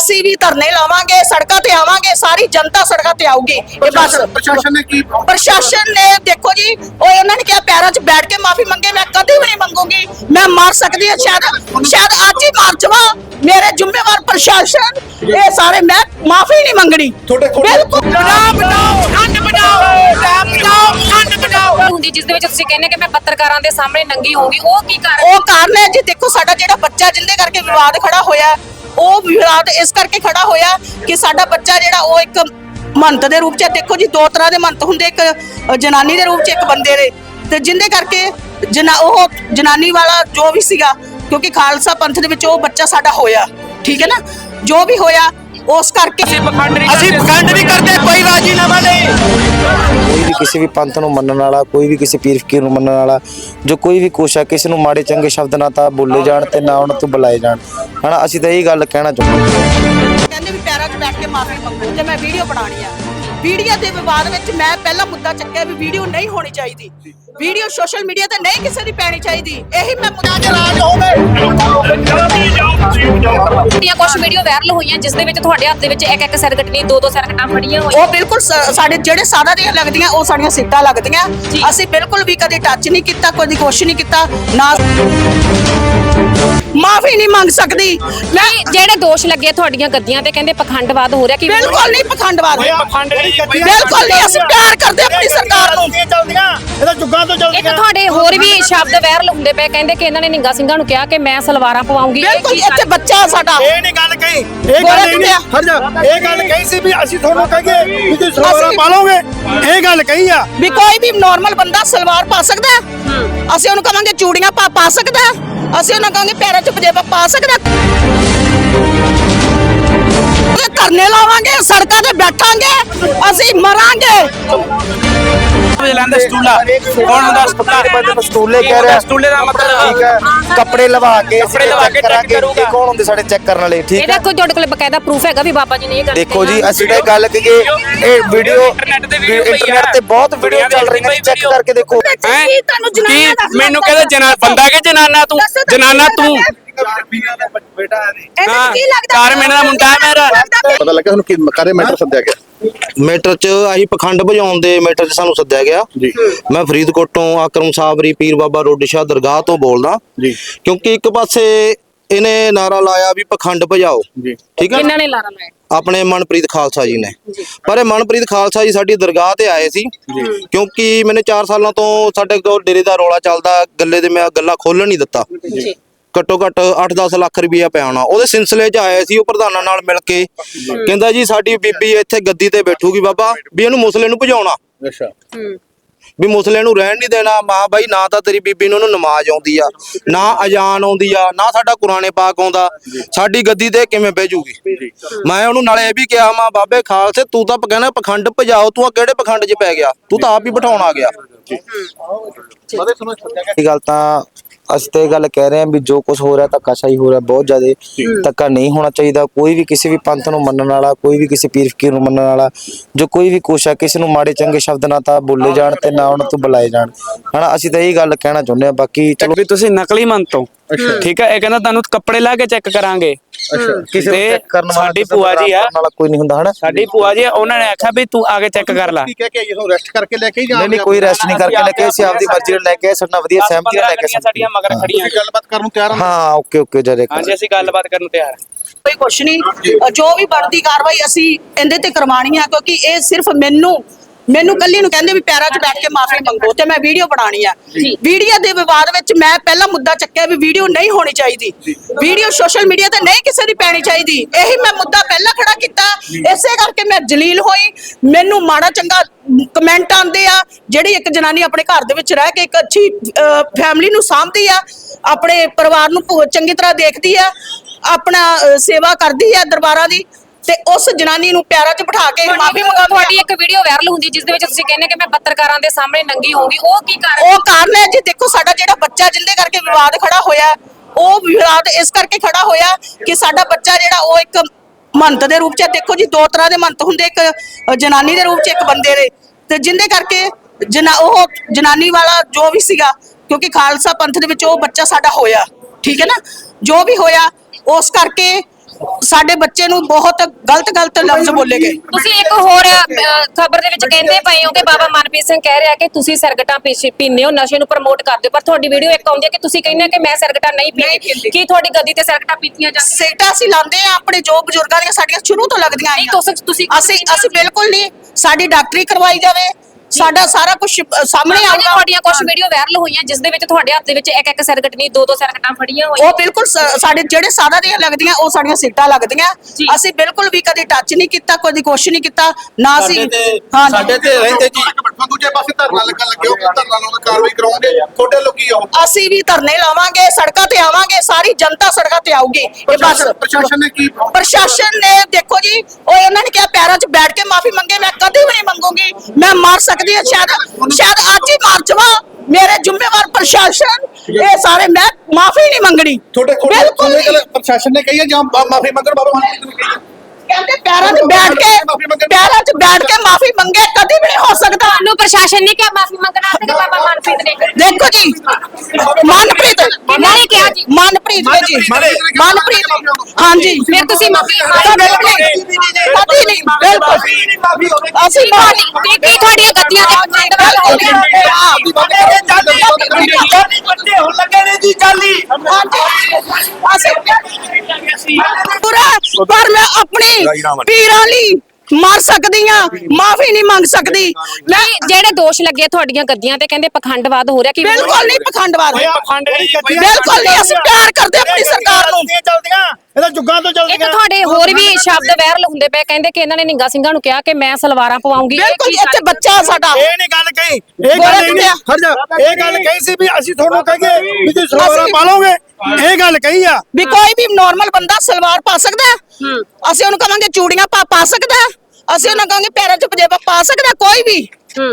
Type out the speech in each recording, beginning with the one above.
ਅਸੀਂ ਵੀ ਧਰਨੇ ਲਾਵਾਂਗੇ ਸੜਕਾਂ ਤੇ ਆਵਾਂਗੇ ਸਾਰੀ ਜਨਤਾ ਸੜਕਾਂ ਤੇ ਆਊਗੀ। ਇਹ ਬਸ ਪ੍ਰਸ਼ਾਸਨ ਨੇ ਕੀ ਪ੍ਰਸ਼ਾਸਨ ਨੇ ਦੇਖੋ ਜੀ ਉਹ ਇਹਨਾਂ ਨੇ ਕਿਹਾ ਪੈਰਾਂ 'ਚ ਬੈਠ ਕੇ ਮਾਫੀ ਮੰਗੇ ਮੈਂ ਕਦੇ ਵੀ ਨਹੀਂ ਮੰਗੂਗੀ। ਮੈਂ ਮਾਰ ਸਕਦੀ ਹਾਂ ਸ਼ਾਇਦ ਸ਼ਾਇਦ ਅੱਜ ਹੀ ਮਾਰ ਜਾਵਾਂ ਮੇਰੇ ਜ਼ਿੰਮੇਵਾਰ ਪ੍ਰਸ਼ਾਸਨ ਇਹ ਸਾਰੇ ਮੈਂ ਮਾਫੀ ਨਹੀਂ ਮੰਗਣੀ। ਬਿਲਕੁਲ ਬਣਾਓ ਬਣਾਓ ਠੰਡ ਬਣਾਓ ਟਾਈਮ ਬਣਾਓ ਠੰਡ ਬਣਾਓ। ਹੁੰਦੀ ਜਿਸ ਦੇ ਵਿੱਚ ਤੁਸੀਂ ਕਹਿੰਦੇ ਕਿ ਮੈਂ ਪੱਤਰਕਾਰਾਂ ਦੇ ਸਾਹਮਣੇ ਨੰਗੀ ਹੋਊਂਗੀ ਉਹ ਕੀ ਕਰ ਉਹ ਕਾਰਨ ਹੈ ਜੀ ਦੇਖੋ ਸਾਡਾ ਜਿਹੜਾ ਬੱਚਾ ਜਿੰਦੇ ਕਰਕੇ ਵਿਵਾਦ ਖੜਾ ਹੋਇਆ ਉਹ ਵਿਵਾਦ ਇਸ ਕਰਕੇ ਖੜਾ ਹੋਇਆ ਕਿ ਸਾਡਾ ਬੱਚਾ ਜਿਹੜਾ ਉਹ ਇੱਕ ਮੰਤ ਦੇ ਰੂਪ ਚ। ਦੇਖੋ ਜੀ ਦੋ ਤਰ੍ਹਾਂ ਦੇ ਮੰਤ ਹੁੰਦੇ ਇੱਕ ਜਨਾਨੀ ਦੇ ਰੂਪ ਚ ਇੱਕ ਬੰਦੇ ਦੇ। ਤੇ ਜਿੰਦੇ ਕਰਕੇ ਜਨਾ ਉਹ ਜਨਾਨੀ ਵਾਲਾ ਜੋ ਵੀ ਸੀਗਾ ਕਿਉਂਕਿ ਖਾਲਸਾ ਪੰਥ ਦੇ ਵਿੱਚ ਉਹ ਬੱਚਾ ਸਾਡਾ ਹੋਇਆ ਠੀਕ ਹੈ ਨਾ? ਜੋ ਵੀ ਹੋਇਆ ਉਸ ਕਰਕੇ ਅਸੀਂ ਪਖੰਡ ਨਹੀਂ ਕਰਦੇ ਕੋਈ ਰਾਜੀਨਾਮਾ ਨਹੀਂ ਵੀ ਕਿਸੇ ਵੀ ਪੰਥ ਨੂੰ ਮੰਨਣ ਵਾਲਾ, ਕੋਈ ਵੀ ਕਿਸੇ ਪੀਰ ਫਕੀਰ ਨੂੰ ਮੰਨਣ ਵਾਲਾ, ਜੋ ਕੋਈ ਵੀ ਕੋਸ਼ਿਸ਼ ਕਿਸੇ ਨੂੰ ਮਾੜੇ ਚੰਗੇ ਸ਼ਬਦ ਨਾ ਤਾਂ ਬੋਲੇ ਜਾਣ ਤੇ ਨਾ ਉਹਨਾਂ ਤੋਂ ਬੁਲਾਏ ਜਾਣ। ਹਨਾ, ਅਸੀਂ ਤਾਂ ਇਹ ਗੱਲ ਕਹਿਣਾ ਚਾਹੁੰਦੇ ਹਾਂ। ਕਹਿੰਦੇ ਵੀ ਪੈਰਾਂ 'ਚ ਬੈਠ ਕੇ ਮਾਫੀ ਮੰਗੋ ਤੇ ਮੈਂ ਵੀਡੀਓ ਬਣਾਣੀ ਆ। ਵੀਡੀਓ ਦੇ ਵਿਵਾਦ ਵਿੱਚ ਮੈਂ ਪਹਿਲਾ ਮੁੱਦਾ ਚੱਕਿਆ ਵੀ ਵੀਡੀਓ ਨਹੀਂ ਹੋਣੀ ਚਾਹੀਦੀ। ਵੀਡੀਓ ਸੋਸ਼ਲ ਮੀਡੀਆ ਤੇ ਨਹੀਂ ਕਿਸੇ ਦੀ ਪੈਣੀ ਚਾਹੀਦੀ। ਇਹੀ ਮੈਂ ਮੁੱਦਾ ਚਲਾ ਦੀਆਂ ਕੁਝ ਵੀਡੀਓ ਵਾਇਰਲ ਹੋਈਆਂ ਜਿਸ ਦੇ ਵਿੱਚ ਤੁਹਾਡੇ ਹੱਥ ਦੇ ਵਿੱਚ ਇੱਕ ਇੱਕ ਸਰਕਟ ਨਹੀਂ ਦੋ ਦੋ ਸਰਕਟਾਂ ਫੜੀਆਂ ਹੋਈਆਂ। ਉਹ ਬਿਲਕੁਲ ਸ- ਸਾਡੇ ਜਿਹੜੇ ਸਾਦਾ ਦੀਆਂ ਲੱਗਦੀਆਂ ਉਹ ਸਾਡੀਆਂ ਸੀਟਾਂ ਲੱਗਦੀਆਂ। ਅਸੀਂ ਬਿਲਕੁਲ ਵੀ ਕਦੇ ਟੱਚ ਨਹੀਂ ਕੀਤਾ ਕੋਈ ਕੋਸ਼ਿਸ਼ ਨਹੀਂ ਕੀਤਾ ਨਾ ਮਾਫੀ ਨਹੀਂ ਮੰਗ ਸਕਦੀ। ਮੈਂ ਜਿਹੜੇ ਦੋਸ਼ ਲੱਗੇ ਤੁਹਾਡੀਆਂ ਗੱਦੀਆਂ ਤੇ ਕਹਿੰਦੇ ਪਖੰਡਵਾਦ ਹੋ ਰਿਹਾ ਕਿ ਬਿਲਕੁਲ ਨਹੀਂ ਪਖੰਡਵਾਦ। ਬਿਲਕੁਲ ਨਹੀਂ ਅਸੀਂ ਪਿਆਰ ਕਰਦੇ ਆਪਣੀ ਸਰਕਾਰ ਨੂੰ। ਚੱਲਦੀਆਂ ਇਹਦਾ ਜੁੱਗਾਂ ਤੋਂ ਇੱਕ ਚੱਲਦੀਆਂ ਤੁਹਾਡੇ ਹੋਰ ਵੀ ਸ਼ਬਦ ਵਾਇਰਲ ਹੁੰਦੇ ਪਏ ਕਹਿੰਦੇ ਕਿ ਇਹਨਾਂ ਨੇ ਨਿੰਗਾ ਸਿੰਘਾਂ ਨੂੰ ਕਿਹਾ ਕਿ ਮੈਂ ਸਲਵਾਰਾਂ ਪਵਾਉਂਗੀ। ਬਿਲਕੁਲ ਇੱਥੇ ਬੱਚਾ ਸਾਡਾ। ਇਹ ਨਹੀਂ ਗੱਲ ਕਹੀ। ਇਹ ਗੋਰਾ ਗੱਲ ਹੀ ਨਹੀਂ ਕੁੱਤਿਆ। ਹਟ ਜਾ। ਇਹ ਗੱਲ ਕਹੀ ਸੀ ਵੀ ਅਸੀਂ ਤੁਹਾਨੂੰ ਕਹਾਂਗੇ ਵੀ ਤੁਸੀਂ ਸਲਵਾਰਾਂ ਅਸੀਂ- ਪਾ ਲਓਗੇ ਇਹ ਗੱਲ ਕਹੀ ਆ। ਵੀ ਕੋਈ ਵੀ ਨਾਰਮਲ ਬੰਦਾ ਸਲਵਾਰ ਪਾ ਸਕਦਾ ਹੈ? ਅਸੀਂ ਉਹਨੂੰ ਕਹਾਂਗੇ ਚੂੜੀਆਂ ਪਾ ਪਾ ਸਕਦਾ ਹੈ? ਅਸੀਂ ਉਹਨਾਂ ਕਹਾਂਗੇ ਪੈਰਾਂ 'ਚ ਪਜੇਬਾ ਪਾ ਸਕਦਾ ਹੈ? ਇਹ ਧਰਨੇ ਲਾਵਾਂਗੇ ਸੜਕਾਂ ਤੇ ਬੈਠਾਂਗੇ। ਅਸੀਂ ਮਰਾਂਗੇ। ਵਜੇ ਲੈਂਦੇ ਸਟੂਲਾ। ਕੌਣ ਹੁੰਦਾ ਸਟੂਲਾ? ਸਟੂਲੇ ਕਹਿ ਰਿਹਾ। ਸਟੂਲੇ ਦਾ ਮਤਲਬ? ਠੀਕ ਹੈ। ਕੱਪੜੇ ਲਵਾ ਕੇ ਕੱਪੜੇ ਲਵਾ ਕੇ check ਕਰੂਗਾ। ਕੌਣ ਹੁੰਦੇ ਸਾਡੇ ਚੈੱਕ ਕਰਨ ਵਾਲੇ ਠੀਕ ਇਹਦਾ ਹੈ ਕੋਈ ਤੁਹਾਡੇ ਕੋਲ ਬਕਾਇਦਾ ਪ੍ਰੂਫ ਹੈਗਾ ਵੀ ਬਾਬਾ ਜੀ ਨੇ ਇਹ ਗੱਲ ਦੇਖੋ ਜੀ? ਅਸੀਂ ਤਾਂ ਇਹ ਗੱਲ ਕਹੀਏ ਇਹ ਵੀਡੀਓ ਇੰਟਰਨੈਟ ਤੇ ਵੀਡੀਓ ਪਈ ਇੰਟਰਨੈਟ ਆ। ਤੇ ਬਹੁਤ ਵੀਡੀਓ ਚੱਲ ਰਹੀਆਂ ਪਈ ਚੈੱਕ। ਕਰਕੇ ਦੇਖੋ। ਹੈਂ? ਕੀ ਤੁਹਾਨੂੰ ਜਨਾਨਾ ਕੀ ਦੱਸਣਾ ਮੈਨੂੰ ਕਹਿੰਦੇ ਜਨਾ ਬੰਦਾ ਕਿ ਜਨਾਨਾ ਤੂੰ? ਦੱਸੋ ਤਾਂ ਜਨਾਨਾ ਕੀ ਤੂੰ ਇਹਦੇ 'ਚ ਹਾਂ, ਕੀ ਲੱਗਦਾ ਚਾਰ ਮਹੀਨੇ ਦਾ ਮੁੰਡਾ ਹੈ ਮੇਰਾ। ਪਤਾ ਲੱਗਾ ਤੁਹਾਨੂੰ ਕੀ ਕਰੇ ਮੈਟਰ ਸੱਦਿਆ ਗਿਆ। ਮੈਟਰ 'ਚ ਅਸੀਂ ਪਖੰਡ ਭਜਾਉਣ ਦੇ ਮੈਟਰ 'ਚ ਸਾਨੂੰ ਸੱਦਿਆ ਗਿਆ। ਜੀ। ਮੈਂ ਫਰੀਦਕੋਟ ਤੋਂ ਆਕਰਮ ਸਾਬਰੀ ਪੀਰ ਬਾਬਾ ਰੋਡੀ ਸ਼ਾਹ ਦਰਗਾਹ ਤੋਂ ਬੋਲਦਾ। ਜੀ। ਕਿਉਂਕਿ ਇੱਕ ਪਾਸੇ ਇਹਨੇ ਨਾਰਾ ਲਾਇਆ ਵੀ ਪਖੰਡ ਭਜਾਓ। ਜੀ। ਠੀਕ ਹੈ ਕਿੰਨਾਂ ਨੇ ਲਾਰਾ ਲਾਇਆ? ਆਪਣੇ ਮਨਪ੍ਰੀਤ ਖਾਲਸਾ ਜੀ ਨੇ। ਪਰ ਇਹ ਮਨਪ੍ਰੀਤ ਖਾਲਸਾ ਜੀ ਸਾਡੀ ਦਰਗਾਹ ਤੇ ਆਏ ਸੀ। ਕਿਉਂਕਿ ਮੈਨੇ 4 ਸਾਲਾਂ ਤੋਂ ਸਾਡੇ ਕੋਲ ਡੇਰੇ ਦਾ ਰੋਲਾ ਚੱਲਦਾ ਗੱਲੇ ਦੇ ਮੈਂ ਗੱਲਾਂ ਖੋਲਣ ਨਹੀਂ ਦਿੱਤਾ। ਜੀ। ਘੱਟੋ ਘੱਟ 8-10 ਲੱਖ ਰੁਪਇਆ ਪਿਆ ਹੋਣਾ। ਉਹਦੇ ਸਿਲਸਿਲੇ 'ਚ ਆਏ ਸੀ ਉਹ ਪ੍ਰਧਾਨਾਂ ਨਾਲ ਮਿਲ ਕੇ। ਕਹਿੰਦਾ ਜੀ ਸਾਡੀ ਬੀਬੀ ਇੱਥੇ ਗੱਦੀ ਤੇ ਬੈਠੂਗੀ ਬਾਬਾ ਵੀ ਇਹਨੂੰ ਮੁਸਲੇ ਨੂੰ ਭਜਾਉਣਾ। ਅੱਛਾ। ਹੂੰ। ਵੀ ਮੁਸਲੇ ਨੂੰ ਰਹਿਣ ਨਹੀਂ ਦੇਣਾ। ਮਾਂ ਬਾਈ ਨਾ ਤਾਂ ਤੇਰੀ ਬੀਬੀ ਨੂੰ ਉਹਨੂੰ ਨਮਾਜ਼ ਆਉਂਦੀ ਆ ਨਾ ਅਜ਼ਾਨ ਆਉਂਦੀ ਆ ਨਾ ਸਾਡਾ ਕੁਰਾਨੇ ਪਾਕ ਆਉਂਦਾ। ਸਾਡੀ ਗੱਦੀ ਤੇ ਕਿਵੇਂ ਬਹਿ ਜੂਗੀ? ਮੈਂ ਉਹਨੂੰ ਨਾਲੇ ਇਹ ਵੀ ਕਿਹਾ ਮਾਂ ਬਾਬੇ ਖਾਲਸੇ ਤੂੰ ਤਾਂ ਕਹਿੰਦਾ ਪਖੰਡ ਭਜਾਓ ਤੂੰ ਆ ਕਿਹੜੇ ਪਖੰਡ 'ਚ ਪੈ ਗਿਆ? ਤੂੰ ਤਾਂ ਆਪ ਹੀ ਬਿਠਾਉਣ ਆ ਗਿਆ। ਇਹ ਗੱਲ ਤਾਂ ਅਸੀਂ ਤੇ ਗੱਲ ਕਹਿ ਰਹੇ ਹਾਂ ਵੀ ਜੋ ਕੁਝ ਹੋ ਰਿਹਾ ਧੱਕਾਸ਼ਾਹੀ ਹੋ ਰਿਹਾ ਬਹੁਤ ਜ਼ਿਆਦਾ ਧੱਕਾ ਨਹੀਂ ਹੋਣਾ ਚਾਹੀਦਾ ਕੋਈ ਵੀ ਕਿਸੇ ਵੀ ਪੰਥ ਨੂੰ ਮੰਨਣ ਵਾਲਾ ਕੋਈ ਵੀ ਕਿਸੇ ਪੀਰ ਫਕੀਰ ਨੂੰ ਮੰਨਣ ਵਾਲਾ ਜੋ ਕੋਈ ਵੀ ਕੋਸ਼ਿਸ਼ ਹੈ ਕਿਸੇ ਨੂੰ ਮਾੜੇ ਚੰਗੇ ਸ਼ਬਦ ਨਾ ਤਾਂ ਬੋਲੇ ਜਾਣ ਤੇ ਨਾ ਉਹਨਾਂ ਤੋਂ ਬੁਲਾਏ ਜਾਣ। ਹਨਾ ਅਸੀਂ ਤਾਂ ਇਹੀ ਗੱਲ ਕਹਿਣਾ ਚਾਹੁੰਦੇ ਹਾਂ ਬਾਕੀ ਚਲੋ ਵੀ ਤੁਸੀਂ ਨਕਲੀ ਮੰਨਤ ਹੋ। ਠੀਕ ਹੈ ਇਹ ਕਹਿੰਦਾ ਤੁਹਾਨੂੰ ਕੱਪੜੇ ਲਾ ਕੇ ਚੈੱਕ ਕਰਾਂਗੇ। ਕਿਸੇ ਨੂੰ ਤੇ check ਕਰਨ ਵਾਲਾ ਸਾਡੀ ਭੂਆ ਜੀ ਆ। ਕੋਈ ਨਹੀਂ ਹੁੰਦਾ ਹਨਾ? ਸਾਡੀ ਭੂਆ ਜੀ ਉਹਨਾਂ ਨੇ ਆਖਿਆ ਵੀ ਤੂੰ ਆ ਕੇ ਚੈੱਕ ਕਰ ਲੈ। ਕੀ ਕਹਿ ਕੇ ਆਈਏ ਤੁਹਾਨੂੰ ਰੈਸਟ ਕਰਕੇ ਲੈ ਕੇ ਹੀ ਨਹੀਂ ਨਹੀਂ ਕੋਈ ਰੈਸਟ ਨਹੀਂ ਕਰਕੇ ਲੈ ਕੇ ਅਸੀਂ ਆਪਦੀ ਮਰਜ਼ੀ ਨਾਲ ਲੈ ਕੇ ਸਾਡੇ ਨਾਲ ਵਧੀਆ ਸਹਿਮਤੀ ਨਾਲ ਲੈ ਕੇ ਆਏ। ਸਾਡੀਆਂ ਮਗਰ ਖੜੀਆਂ। ਗੱਲਬਾਤ ਕਰਨ ਨੂੰ ਤਿਆਰ ਹਾਂ? ਹਾਂ ਓਕੇ ਓਕੇ ਜਰੇ ਹਾਂਜੀ ਅਸੀਂ ਗੱਲਬਾਤ ਕਰਨ ਨੂੰ ਤਿਆਰ। ਹਾਂ ਕੋਈ ਕੁਛ ਨਹੀਂ। ਜੋ ਵੀ ਬਣਦੀ ਕਾਰਵਾਈ ਅਸੀਂ ਇਹਦੇ ਤੇ ਕਰਵਾਣੀ ਆ ਕਿਉਂਕਿ ਇਹ ਸਿਰਫ ਮੈਨੂੰ ਮੈਨੂੰ ਕੱਲੀ ਨੂੰ ਕਹਿੰਦੇ ਵੀ ਪੈਰਾਂ 'ਚ ਬੈਠ ਕੇ ਮਾਫੀ ਮੰਗੋ ਤੇ ਮੈਂ ਵੀਡੀਓ ਬਣਾਣੀ ਆ। ਵੀਡੀਓ ਦੇ ਵਿਵਾਦ ਵਿੱਚ ਮੈਂ ਪਹਿਲਾ ਮੁੱਦਾ ਚੱਕਿਆ ਵੀ ਵੀਡੀਓ ਨਹੀਂ ਹੋਣੀ ਚਾਹੀਦੀ। ਵੀਡੀਓ ਸੋਸ਼ਲ ਮੀਡੀਆ ਤੇ ਨਹੀਂ ਕਿਸੇ ਦੀ ਪੈਣੀ ਚਾਹੀਦੀ। ਇਹੀ ਮੈਂ ਮੁੱਦਾ ਪਹਿਲਾਂ ਖੜਾ ਕੀਤਾ। ਇਸੇ ਕਰਕੇ ਮੈਂ ਜਲੀਲ ਹੋਈ। ਮੈਨੂੰ ਮਾੜਾ ਚੰਗਾ ਕਮੈਂਟ ਆਉਂਦੇ ਆ। ਜਿਹੜੀ ਇੱਕ ਜਨਾਨੀ ਆਪਣੇ ਘਰ ਦੇ ਵਿੱਚ ਰਹਿ ਕੇ ਇੱਕ ਅੱਛੀ ਫੈਮਿਲੀ ਨੂੰ ਸਾਂਭਦੀ ਆ ਆਪਣੇ ਪਰਿਵਾਰ ਨੂੰ ਚੰਗੀ ਤਰ੍ਹਾਂ ਦੇਖਦੀ ਆ ਆਪਣਾ ਸੇਵਾ ਕਰਦੀ ਆ ਦਰਬਾਰਾਂ ਦੀ। ਤੇ ਉਸ ਜਨਾਨੀ ਨੂੰ ਪਿਆਰਾਂ 'ਚ ਬਿਠਾ ਕੇ ਮਾਫੀ ਮੰਗਾ ਤੁਹਾਡੀ ਇੱਕ ਵੀਡੀਓ ਵਾਇਰਲ ਹੁੰਦੀ ਜਿਸ ਦੇ ਵਿੱਚ ਤੁਸੀਂ ਕਹਿੰਦੇ ਕਿ ਮੈਂ ਪੱਤਰਕਾਰਾਂ ਦੇ ਸਾਹਮਣੇ ਨੰਗੀ ਹੋਊਂਗੀ। ਉਹ ਕੀ ਕਰ ਉਹ ਕਾਰਨ ਹੈ ਜੀ ਦੇਖੋ ਸਾਡਾ ਜਿਹੜਾ ਬੱਚਾ ਜਿੰਦੇ ਕਰਕੇ ਵਿਵਾਦ ਖੜਾ ਹੋਇਆ ਉਹ ਵਿਵਾਦ ਇਸ ਕਰਕੇ ਖੜਾ ਹੋਇਆ ਕਿ ਸਾਡਾ ਬੱਚਾ ਜਿਹੜਾ ਉਹ ਇੱਕ ਮੰਤ ਦੇ ਰੂਪ ਚ ਹੈ। ਦੇਖੋ ਜੀ ਦੋ ਤਰ੍ਹਾਂ ਦੇ ਮੰਤ ਹੁੰਦੇ ਇੱਕ ਅ, ਜਨਾਨੀ ਦੇ ਰੂਪ ਚ ਇੱਕ ਬੰਦੇ ਦੇ। ਤੇ ਜਿੰਦੇ ਕਰਕੇ ਜਨਾ ਉਹ ਜਨਾਨੀ ਵਾਲਾ ਜੋ ਵੀ ਸੀਗਾ ਕਿਉਂਕਿ ਖਾਲਸਾ ਪੰਥ ਦੇ ਵਿੱਚ ਉਹ ਬੱਚਾ ਸਾਡਾ ਹੋਇਆ ਠੀਕ ਹੈ ਨਾ? ਜੋ ਵੀ ਹੋਇਆ ਉਸ ਕਰਕੇ ਸਾਡੇ ਬੱਚੇ ਨੂੰ ਬਹੁਤ ਗਲਤ ਗਲਤ ਲਫ਼ਜ਼ ਬੋਲੇ ਗਏ। ਤੁਸੀਂ ਇੱਕ ਹੋਰ ਖਬਰ ਦੇ ਵਿੱਚ ਕਹਿੰਦੇ ਪਏ ਹੋ ਕਿ ਬਾਬਾ ਮਨਪ੍ਰੀਤ ਸਿੰਘ ਕਹਿ ਰਿਹਾ ਕਿ ਤੁਸੀਂ ਸਰਗਟਾਂ ਪੀਂਦੇ ਹੋ ਨਸ਼ੇ ਨੂੰ ਪ੍ਰਮੋਟ ਕਰਦੇ ਹੋ ਪਰ ਤੁਹਾਡੀ ਵੀਡੀਓ ਇੱਕ ਆਉਂਦੀ ਹੈ ਕਿ ਤੁਸੀਂ ਕਹਿੰਦੇ ਕਿ ਮੈਂ ਸਰਗਟਾਂ ਨਹੀਂ ਪੀਂਦੀ। ਕੀ ਤੁਹਾਡੀ ਗੱਦੀ ਤੇ ਸਰਗਟਾਂ ਪੀਤੀਆਂ ਜਾਂਦੀਆਂ? ਸੇਟਾ ਅਸੀਂ ਲਾਉਂਦੇ ਆ ਆਪਣੇ ਜੋ ਬਜ਼ੁਰਗਾਂ ਦੀਆਂ ਸਾਡੀਆਂ ਸ਼ੁਰੂ ਤੋਂ ਲੱਗਦੀਆਂ ਨਹੀਂ, ਆਈਆਂ। ਤੁਸੀਂ- ਤੁਸੀਂ- ਅਸੀਂ ਅਸੀਂ ਬਿਲਕੁਲ ਨਹੀਂ। ਸਾਡੀ ਡਾਕਟਰੀ ਕਰਵਾਈ ਜਾਵੇ ਸਾਡਾ ਸਾਰਾ ਕੁਝ ਸਾਹਮਣੇ ਆਊਗਾ। ਤੁਹਾਡੀਆਂ ਕੁਝ ਵੀਡੀਓ ਵਾਇਰਲ ਹੋਈਆਂ ਜਿਸ ਦੇ ਵਿੱਚ ਤੁਹਾਡੇ ਹੱਥ ਦੇ ਵਿੱਚ ਇੱਕ ਇੱਕ ਸਰਗਟ ਨਹੀਂ ਦੋ ਦੋ ਸਰਗਟਾਂ ਫੜੀਆਂ ਹੋਈਆਂ। ਉਹ ਬਿਲਕੁਲ ਸ- ਸਾਡੇ ਜਿਹੜੇ ਸਾਦਾ ਦੀਆਂ ਲੱਗਦੀਆਂ ਉਹ ਸਾਡੀਆਂ ਸੀਟਾਂ ਲੱਗਦੀਆਂ। ਅਸੀਂ ਬਿਲਕੁਲ ਵੀ ਕਦੀ ਟੱਚ ਨਹੀਂ ਕੀਤਾ ਕਦੀ ਕੁਛ ਨਹੀਂ ਕੀਤਾ। ਨਾ ਤੇ ਹਾਂਜੀ। ਸਾਡੇ ਤੇ ਰਹਿੰਦੇ ਜੀ। ਦੂਜੇ ਪਾਸੇ ਧਰਨਾ ਲੱਗੇ ਹੋ ਧਰਨਾ ਲਾਉਣ ਕਾਰਵਾਈ ਕਰਾਉਂਗੇ। ਤੁਹਾਡੇ ਲੋਕੀ ਆਓ ਅਸੀਂ ਵੀ ਧਰਨੇ ਲਾਵਾਂਗੇ ਸੜਕਾਂ ਤੇ ਆਵਾਂਗੇ ਸਾਰੀ ਜਨਤਾ ਸੜਕਾਂ ਤੇ ਆਊਗੀ। ਇਹ ਬਸ। ਪ੍ਰਸ਼ਾਸਨ ਨੇ ਕੀ ਪ੍ਰਸ਼ਾਸਨ ਨੇ ਦੇਖੋ ਜੀ ਉਹ ਇਹਨਾਂ ਨੇ ਕਿਹਾ ਪੈਰਾਂ 'ਚ ਬੈਠ ਕੇ ਮਾਫੀ ਮੰਗੇ ਮੈਂ ਕਦੇ ਵੀ ਨਹੀਂ ਮੰਗੂਗੀ। ਮੈਂ ਮਾਰ ਸਕਦੀ ਹਾਂ ਸ਼ਾਇਦ ਸ਼ਾਇਦ ਅੱਜ ਹੀ ਮਾਰ ਜਾਵਾਂ। ਮੇਰੇ ਜ਼ਿੰਮੇਵਾਰ ਪ੍ਰਸ਼ਾਸਨ ਇਹ ਸਾਰੇ ਮੈਂ ਮਾਫੀ ਨਹੀਂ ਮੰਗਣੀ। ਤੁਹਾਡੇ। ਗੱਲ ਪ੍ਰਸ਼ਾਸਨ ਨੇ ਕਹੀ ਹੈ ਜਾਂ ਮਾਫੀ ਮੰਗਣ ਬਾਬਾ ਮਨਪ੍ਰੀਤ ਨੇ ਕਹੀ ਹੈ? ਕਹਿੰਦੇ ਪੈਰਾਂ 'ਚ ਬੈਠ ਕੇ ਪੈਰਾਂ 'ਚ ਬੈਠ ਕੇ ਮਾਫੀ ਮੰਗੇ ਕਦੇ ਵੀ ਨਹੀਂ ਹੋ ਸਕਦਾ। ਤੁਹਾਨੂੰ ਪ੍ਰਸ਼ਾਸਨ ਨੇ ਕਿਹਾ ਮਾਫੀ ਮੰਗਣਾ ਤੇ ਬਾਬਾ ਮਨਪ੍ਰੀਤ ਨੇ। ਦੇਖੋ ਜੀ ਮਨਪ੍ਰੀਤ ਕਿਹਨਾਂ ਨੇ ਕਿਹਾ ਜੀ? ਮਨਪ੍ਰੀਤ ਨੇ ਜੀ। ਮਨਪ੍ਰੀਤ ਹਾਂਜੀ। ਫਿਰ ਤੁਸੀਂ ਮਾਫੀ ਕਦੇ ਨਹੀਂ ਕਦੇ ਨਹੀਂ ਬਿਲਕੁਲ। ਅਸੀਂ ਤੁਹਾਡੀਆਂ ਗੱਦੀਆਂ ਤੇ ਪਖੰਡ ਵੱਲ ਹੋ। ਗਏ ਬੱਚੇ ਹੁਣ ਲੱਗੇ ਨੇ ਜੀ ਚਾਲੀ ਪੂਰਾ ਪਰ ਮੈਂ ਆਪਣੀ ਪੀਰਾਂ ਲਈ ਮਰ ਸਕਦੀ ਆ ਮਾਫੀ ਨਹੀਂ ਮੰਗ ਸਕਦੀ। ਮੈਂ ਜਿਹੜੇ ਦੋਸ਼ ਲੱਗੇ ਤੁਹਾਡੀਆਂ ਗੱਦੀਆਂ ਤੇ ਕਹਿੰਦੇ ਪਖੰਡਵਾਦ ਹੋ ਰਿਹਾ ਕਿ ਬਿਲਕੁਲ ਨਹੀਂ ਪਖੰਡਵਾਦ। ਪਖੰਡ ਬਿਲਕੁਲ ਨਹੀਂ ਅਸੀਂ ਪਿਆਰ ਕਰਦੇ ਆਪਣੀ ਸਰਕਾਰ ਨੂੰ। ਚੱਲਦੀਆਂ। ਇਹਦਾ ਜੁਗਾਂ ਤੋਂ ਇੱਕ ਤੁਹਾਡੇ ਹੋਰ ਵੀ ਸ਼ਬਦ ਵਾਇਰਲ ਹੁੰਦੇ ਪਏ ਕਹਿੰਦੇ ਕਿ ਇਹਨਾਂ ਨੇ ਨਿੰਗਾ ਸਿੰਘਾਂ ਨੂੰ ਕਿਹਾ ਕਿ ਮੈਂ ਸਲਵਾਰਾਂ ਪਵਾਉਂਗੀ ਇਹ ਬਿਲਕੁਲ ਕੀ ਇੱਥੇ ਬੱਚਾ ਸਾਡਾ। ਇਹ ਨਹੀਂ ਗੱਲ ਕਹੀ ਇਹ ਗੱਲ ਨਹੀਂ ਹਟ ਜਾ ਇਹ ਗੱਲ ਕਹੀ ਸੀ ਵੀ ਅਸੀਂ ਤੁਹਾਨੂੰ ਕਹੀਏ ਵੀ ਤੁਸੀਂ ਸਲਵਾਰਾਂ ਪਾ ਲਓਗੇ ਇਹ ਗੱਲ ਕਹੀ ਆ। ਵੀ ਕੋਈ ਵੀ ਨਾਰਮਲ ਬੰਦਾ ਸਲਵਾਰ ਪਾ ਸਕਦਾ ਹੈ? ਅਸੀਂ ਉਹਨੂੰ ਕਹਾਂਗੇ ਚੂੜੀਆਂ ਪਾ ਪਾ ਸਕਦਾ ਹੈ? ਅਸੀਂ ਉਹਨਾਂ ਕਹਾਂਗੇ ਪੈਰਾਂ 'ਚ ਪਜੇਬਾ ਪਾ ਸਕਦਾ ਕੋਈ ਵੀ। ਹੂੰ।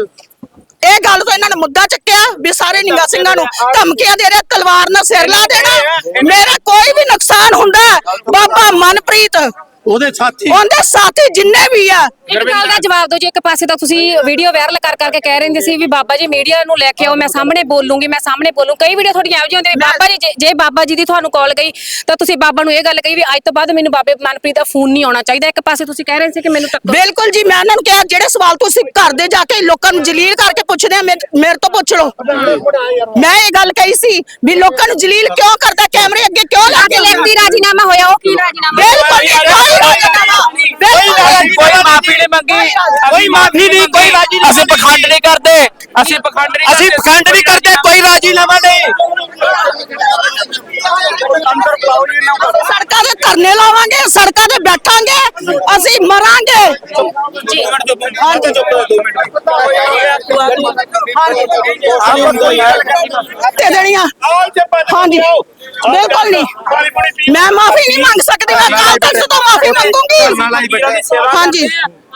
ਇਹ ਗੱਲ ਤੋਂ ਇਹਨਾਂ ਨੇ ਮੁੱਦਾ ਚੱਕਿਆ ਵੀ ਸਾਰੇ ਨਿੰਗਾ ਸਿੰਘਾਂ ਨੂੰ ਧਮਕੀਆਂ ਦੇ ਰਿਹਾ ਤਲਵਾਰ ਨਾਲ ਸਿਰ ਲਾ ਦੇਣਾ। ਮੇਰਾ ਕੋਈ ਵੀ ਨੁਕਸਾਨ ਹੁੰਦਾ ਬਾਬਾ ਮਨਪ੍ਰੀਤ ਉਹਦੇ ਸਾਥੀ। ਉਹਦੇ ਸਾਥੀ ਜਿੰਨੇ ਵੀ ਆ। ਇੱਕ ਗੱਲ ਦਾ ਜਵਾਬ ਦਿਓ ਜੀ ਇੱਕ ਪਾਸੇ ਤਾਂ ਤੁਸੀਂ ਵੀਡੀਓ ਵਾਇਰਲ ਕਰ ਕਰਕੇ ਕਹਿ ਰਹੇ ਹੁੰਦੇ ਸੀ ਵੀ ਬਾਬਾ ਜੀ ਮੀਡੀਆ ਨੂੰ ਲੈ ਕੇ ਆਓ ਮੈਂ ਸਾਹਮਣੇ ਬੋਲੂੰਗੀ ਮੈਂ ਸਾਹਮਣੇ ਬੋਲੂੰ। ਕਈ ਵੀਡੀਓ ਤੁਹਾਡੀਆਂ ਜਿਹੀਆਂ ਹੁੰਦੀਆਂ ਵੀ ਬਾਬਾ ਜੀ ਜੇ- ਜੇ ਬਾਬਾ ਜੀ ਦੀ ਤੁਹਾਨੂੰ ਕਾਲ ਗਈ ਤਾਂ ਤੁਸੀਂ ਬਾਬਾ ਨੂੰ ਇਹ ਗੱਲ ਕਹੀ ਵੀ ਅੱਜ ਤੋਂ ਬਾਅਦ ਮੈਨੂੰ ਬਾਬੇ ਮਨਪ੍ਰੀਤ ਦਾ ਫੋਨ ਨਹੀਂ ਆਉਣਾ ਚਾਹੀਦਾ। ਇੱਕ ਪਾਸੇ ਤੁਸੀਂ ਕਹਿ ਰਹੇ ਸੀ ਕਿ ਮੈਨੂੰ ਟੱਕਰ ਬਿਲਕੁਲ ਜੀ ਮੈਂ ਉਹਨਾਂ ਨੂੰ ਕਿਹਾ ਜਿਹੜੇ ਸਵਾਲ ਤੁਸੀਂ ਘਰ ਦੇ ਜਾ ਕੇ ਲੋਕਾਂ ਨੂੰ ਜਲੀਲ ਕਰਕੇ ਪੁੱਛਦੇ ਆ ਮੇਰੇ ਤੋਂ ਪੁੱਛ ਲਓ। ਮੈਂ ਇਹ ਗੱਲ ਕਹੀ ਸੀ ਵੀ ਲੋਕਾਂ ਨੂੰ ਜਲੀਲ ਕਿਉਂ ਕਰਦਾ ਕੈਮਰੇ ਅੱਗੇ ਕਿਉਂ ਲਾ ਕੇ ਲਿਖਤੀ ਰਾਜੀਨਾਮਾ ਹੋਇਆ ਉਹ ਕੀ ਰਾਜੀਨਾਮਾ? ਬਿਲਕੁਲ ਨਹੀਂ, ਕੋਈ ਰਾਜੀਨਾਮਾ, ਬਿਲਕੁਲ ਕੋਈ ਮਾਫੀ ਨਹੀਂ। ਮੰਗੀ ਕੋਈ ਮਾਫੀ ਨਹੀਂ ਕੋਈ ਰਾਜੀ ਅਸੀਂ ਪਖੰਡ ਨਹੀਂ ਕਰਦੇ। ਅਸੀਂ ਪਖੰਡ ਨਹੀਂ ਅਸੀਂ ਪਖੰਡ ਨਹੀਂ ਕਰਦੇ। ਕੋਈ ਰਾਜੀਨਾਮਾ ਨਹੀਂ ਸੜਕਾਂ ਦੇ ਧਰਨੇ ਲਾਵਾਂਗੇ ਸੜਕਾਂ ਤੇ ਬੈਠਾਂਗੇ ਅਸੀਂ ਮਰਾਂਗੇ। ਜੀ। ਤੇ ਦੇਣੀਆਂ। ਹਾਂਜੀ। ਬਿਲਕੁਲ ਨਹੀਂ। ਮੈਂ ਮਾਫੀ ਨਹੀਂ ਮੰਗ ਸਕਦੀ। ਮੈਂ ਕਾਲ ਤੱਕ ਤੋਂ ਮਾਫੀ ਮੰਗੂੰਗੀ। ਹਾਂਜੀ।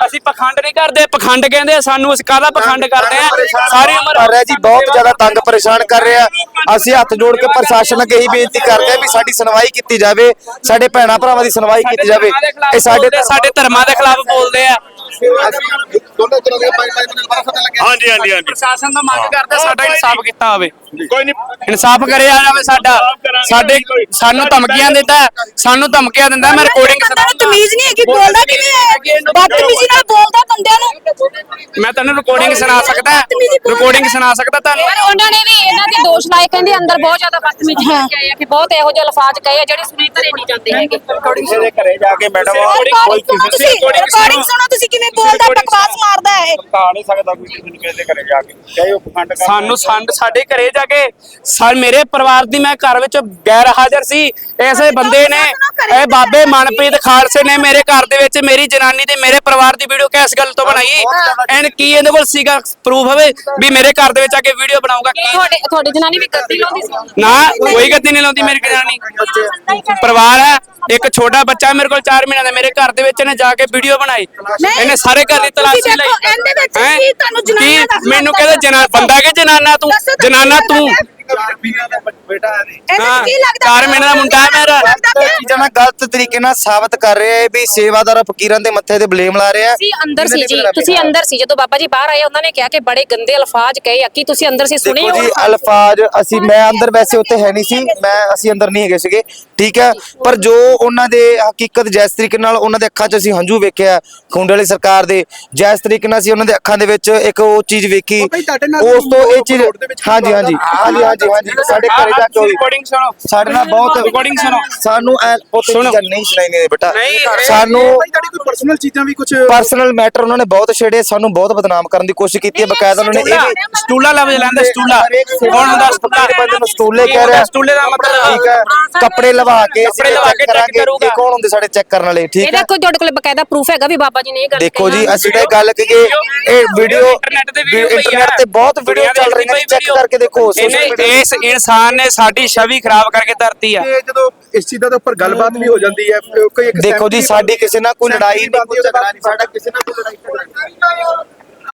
ਅਸੀਂ ਪਖੰਡ ਨਹੀਂ ਕਰਦੇ ਪਖੰਡ ਕਹਿੰਦੇ ਆ ਸਾਨੂੰ ਅਸੀਂ ਕਾਹਦਾ ਪਖੰਡ ਕਰਦੇ ਆ? ਸਾਰੀ ਉਮਰ ਕਰ ਰਿਹਾ ਜੀ ਬਹੁਤ ਜ਼ਿਆਦਾ ਤੰਗ ਪਰੇਸ਼ਾਨ ਕਰ ਰਿਹਾ। ਅਸੀਂ ਹੱਥ ਜੋੜ ਕੇ ਪ੍ਰਸ਼ਾਸਨ ਅੱਗੇ ਇਹੀ ਬੇਨਤੀ ਕਰਦੇ ਆ ਵੀ ਸਾਡੀ ਸੁਣਵਾਈ ਕੀਤੀ ਜਾਵੇ ਸਾਡੇ ਭੈਣਾ ਭਰਾਵਾਂ ਦੀ ਸੁਣਵਾਈ ਕੀਤੀ ਜਾਵੇ। ਇਹ ਸਾਡੇ ਸਾਡੇ ਧਰਮਾਂ ਦੇ ਖਿਲਾਫ ਬੋਲਦੇ ਆ। ਦੋਨੇ ਤਰ੍ਹਾਂ ਦੇ ਪਾਈ ਪਾਈ ਦੇ ਬਾਰੇ ਪਤਾ ਲੱਗਿਆ ਹਾਂਜੀ ਹਾਂਜੀ ਹਾਂਜੀ। ਪ੍ਰਸ਼ਾਸਨ ਦਾ ਮੰਗ ਕਰਦਾ ਸਾਡਾ ਇਨਸਾਫ ਕੀਤਾ ਹੋਵੇ ਕੋਈ ਨਹੀਂ। ਇਨਸਾਫ ਕਰਿਆ ਜਾਵੇ ਸਾਡਾ। ਸਾਡੇ ਸਾਨੂੰ ਧਮਕੀਆਂ ਦਿੰਦਾ ਸਾਨੂੰ ਧਮਕੀਆਂ ਦਿੰਦਾ ਮੈਂ ਰਿਕਾਰਡਿੰਗ ਬੰਦਾ ਨੂੰ ਤਮੀਜ਼ ਨਹੀਂ ਹੈਗੀ ਬੋਲਦਾ ਕਿਵੇਂ ਹੈ? ਬਦਤਮੀਜ਼ੀ ਨਾਲ ਬੋਲਦਾ ਮੈਂ ਤੁਹਾਨੂੰ ਰਿਕਾਰਡਿੰਗ ਸੁਣਾ ਸਕਦਾ ਰਿਕਾਰਡਿੰਗ ਸੁਣਾ ਸਕਦਾ ਤੁਹਾਨੂੰ? ਪਰ ਉਹਨਾਂ ਨੇ ਵੀ ਇਹਨਾਂ ਦੇ ਦੋਸ਼ ਲਾਏ ਕਹਿੰਦੇ ਅੰਦਰ ਬਹੁਤ ਜ਼ਿਆਦਾ ਬਦਤਮੀਜ਼ੀ ਆਏ ਆ ਕਿ ਬਹੁਤ ਇਹੋ ਜਿਹੇ ਅਲਫਾਜ਼ ਕਹੇ ਆ ਜਿਹੜੇ ਸੁਣੀ ਧਰੇ ਨਹੀਂ ਜਾਂਦੇ ਹੈਗੇ। ਕਿਸੇ ਦੇ ਘਰੇ ਜਾ ਕੇ ਮੈਡਮ ਰਿਕਾਰਡਿੰਗ ਸੁਣੋ ਤੁਸੀਂ ਰਿਕਾਰਡਿੰਗ ਸੁਣੋ। ਤੁਸੀਂ ਕਿਵੇਂ ਬੋਲਦਾ ਬਕਵਾਸ ਮਾਰਦਾ ਹੈ ਕਾ ਨਹੀਂ ਸਕਦਾ ਕੋਈ ਕਿਸੇ ਨੂੰ ਕਿਸੇ ਦੇ ਘਰੇ ਜਾ ਕੇ। ਚਾਹੇ ਉਹ ਪਖੰਡ ਕਰ ਸਾਨੂੰ ਸੰਡ ਸਾਡੇ ਘਰੇ ਜਾ ਕੇ ਸਾ ਮੇਰੇ ਪਰਿਵਾਰ ਦੀ ਮੈਂ ਘਰ ਵਿੱਚ ਗੈਰ ਹਾਜ਼ਰ ਸੀ। ਐਸੇ ਬੰਦੇ ਨੇ ਇਹ ਬਾਬੇ ਮਨਪ੍ਰੀਤ ਖਾਲਸੇ ਨੇ ਮੇਰੇ ਘਰ ਦੇ ਵਿੱਚ ਮੇਰੀ ਜਨਾਨੀ ਤੇ ਮੇਰੇ ਪਰਿਵਾਰ ਦੀ ਵੀਡੀਓ ਕਿਸ ਗੱਲ ਤੋਂ ਬਣਾਈ। ਐਂਡ ਕੀ ਇਹਦੇ ਕੋਲ ਸੀਗਾ ਪ੍ਰੂਫ ਹੋਵੇ ਵੀ ਮੇਰੇ ਘਰ ਦੇ ਵਿੱਚ ਆ ਕੇ ਵੀਡੀਓ ਬਣਾਊਗਾ? ਕੀ ਤੁਹਾਡੇ ਤੁਹਾਡੀ ਜਨਾਨੀ ਵੀ ਗੱਦੀ ਲਾਉਂਦੀ ਸੀ? ਨਾ ਕੋਈ ਗੱਦੀ ਨਹੀਂ ਲਾਉਂਦੀ ਮੇਰੀ ਜਨਾਨੀ। ਪਰਿਵਾਰ ਹੈ ਇੱਕ ਛੋਟਾ ਬੱਚਾ ਮੇਰੇ ਕੋਲ 4 ਮਹੀਨਿਆਂ ਦਾ ਮੇਰੇ ਘਰ ਦੇ ਵਿੱਚ ਇਹਨੇ ਜਾ ਕੇ ਵੀਡੀਓ ਬਣਾਈ। ਇਹਨੇ ਸਾਰੇ ਘਰ ਦੀ ਤਲਾਸ਼ੀ ਲਈ। ਇਹਦੇ ਵਿੱਚ? ਕੀ ਤੁਹਾਨੂੰ ਜਨਾਨਾ ਮੈਨੂੰ ਕਹਿੰਦਾ ਜਨਾ ਬੰਦਾ ਕਿ ਜਨਾਨਾ ਤੂੰ? ਦੱਸੋ ਤਾਂ ਜਨਾਨਾ ਕੀ ਤੂੰ ਗੱਲ ਹੈ? ਬੇਟਾ ਹੈ ਹਾਂ ਚਾਰ ਮਹੀਨੇ ਦਾ ਮੁੰਡਾ ਹੈ ਮੇਰਾ। ਚੀਜ਼ਾਂ ਨਾਲ ਗਲਤ ਤਰੀਕੇ ਨਾਲ ਸਾਬਤ ਕਰ ਰਹੇ ਹੈ ਵੀ ਸੇਵਾਦਾਰ ਫਕੀਰਾਂ ਦੇ ਮੱਥੇ ਤੇ ਬਲੇਮ ਲਾ ਰਹੇ ਆ ਤੁਸੀਂ ਅੰਦਰ ਸੀ ਜੀ ਤੁਸੀਂ ਅੰਦਰ ਸੀ। ਜਦੋਂ ਬਾਬਾ ਜੀ ਬਾਹਰ ਆਏ ਉਹਨਾਂ ਨੇ ਕਿਹਾ ਕਿ ਬੜੇ ਗੰਦੇ ਅਲਫਾਜ਼ ਕਹੇ। ਆ ਕੀ ਤੁਸੀਂ ਅੰਦਰ ਸੀ ਸੁਣੇ ਦੇਖੋ ਹੋ ਜੀ ਅਲਫਾਜ਼? ਅਸੀਂ ਮੈਂ ਅੰਦਰ ਵੈਸੇ ਉੱਥੇ ਹੈ ਨਹੀਂ ਸੀ। ਮੈਂ ਅਸੀਂ ਅੰਦਰ ਨਹੀਂ ਹੈਗੇ ਸੀਗੇ। ਠੀਕ ਹੈ? ਪਰ ਜੋ ਉਹਨਾਂ ਦੇ ਹਕੀਕਤ ਜੈਸ ਤਰੀਕੇ ਨਾਲ ਉਹਨਾਂ ਦੇ ਅੱਖਾਂ 'ਚ ਅਸੀਂ ਹੰਝੂ ਵੇਖਿਆ ਖੁੰਡੇ ਵਾਲੀ ਸਰਕਾਰ ਦੇ ਜੈਸ ਤਰੀਕੇ ਨਾਲ ਅਸੀਂ ਉਹਨਾਂ ਦੇ ਅੱਖਾਂ ਦੇ ਵਿੱਚ ਇੱਕ ਉਹ ਚੀਜ਼ ਵੇਖੀ। ਉਸ ਤੋਂ ਇਹ ਚੀਜ਼ ਦੇ ਵਿੱਚ ਹਾਂਜੀ ਹਾਂਜੀ। ਹਾਂਜੀ। ਹਾਂਜੀ ਹਾਂਜੀ ਸਾਡੇ ਘਰੇ ਰਿਕਾਰਡਿੰਗ ਸੁਣੋ। ਸਾਡੇ ਨਾਲ ਬਹੁਤ ਰਿਕਾਰਡਿੰਗ ਸੁਣੋ। ਸਾਨੂੰ ਐ ਪੁੱਤ ਚੀਜ਼ਾਂ ਨਹੀਂ ਸੁਣਾਈਆਂ ਬੇਟਾ। ਨਹੀਂ, ਇਹ- ਸਾਨੂੰ ਭਾਈ ਤੁਹਾਡੀ ਕੋਈ ਪਰਸਨਲ ਚੀਜ਼ਾਂ ਵੀ ਕੁਝ ਪਰਸਨਲ ਮੈਟਰ ਉਹਨਾਂ ਨੇ ਬਹੁਤ ਛੇੜੇ ਸਾਨੂੰ ਬਹੁਤ ਬਦਨਾਮ ਕਰਨ ਦੀ ਕੋਸ਼ਿਸ਼ ਕੀਤੀ ਹੈ ਬਕਾਇਦਾ ਉਹਨਾਂ ਨੇ ਇਹ ਵੀ ਸਟੂਲਾ ਲਫ਼ਜ਼ ਲੈਂਦੇ ਸਟੂਲਾ ਕੌਣ ਹੁੰਦਾ ਸਟੂਲਾ ਬੰਦੇ ਨੂੰ ਸਟੂਲੇ ਕਹਿ ਰਿਹਾ ਸਟੂਲੇ ਦਾ ਮਤਲਬ ਠੀਕ ਹੈ ਕੱਪੜੇ ਲਵਾ ਕੇ ਅਸੀਂ ਕੱਪੜੇ ਲਵਾ check ਕੇ check ਕਰਾਂਗੇ ਕਰੂਗਾ। ਇਹ ਕੌਣ ਹੁੰਦੇ ਸਾਡੇ ਚੈੱਕ ਕਰਨ ਵਾਲੇ ਠੀਕ ਇਹਦਾ ਹੈ? ਕੋਈ ਤੁਹਾਡੇ ਕੋਲ ਬਕਾਇਦਾ ਪ੍ਰੂਫ ਹੈਗਾ ਵੀ ਬਾਬਾ ਜੀ ਨੇ ਇਹ ਗੱਲ ਦੇਖੋ ਜੀ? ਅਸੀਂ ਤਾਂ ਗੱਲ ਕਹੀਏ ਇਹ ਵੀਡੀਓ ਇੰਟਰਨੈਟ ਤੇ ਬਹੁਤ ਵੀਡੀਓ ਚੱਲ ਰਹੀਆਂ ਨੇ ਚੈੱਕ ਕਰਕੇ ਦੇਖੋ ਇਹਨੇ media ਇਸ ਇਨਸਾਨ ਨੇ ਸਾਡੀ ਛਵੀ ਖਰਾਬ ਕਰਕੇ ਧਰਤੀ ਆ। ਜਦੋਂ ਇਸ ਚੀਜ਼ਾਂ ਦੇ ਉੱਪਰ ਗੱਲਬਾਤ ਵੀ ਹੋ ਜਾਂਦੀ ਹੈ ਕੋਈ ਇੱਕ ਦੇਖੋ ਜੀ ਸਾਡੀ ਕਿਸੇ ਨਾਲ ਕੋਈ ਲੜਾਈ ਨਹੀਂ ਕੋਈ ਝਗੜਾ ਨਹੀਂ ਸਾਡਾ ਕਿਸੇ ਨਾਲ ਕੋਈ ਲੜਾਈ ਝਗੜਾ ਨਹੀਂ।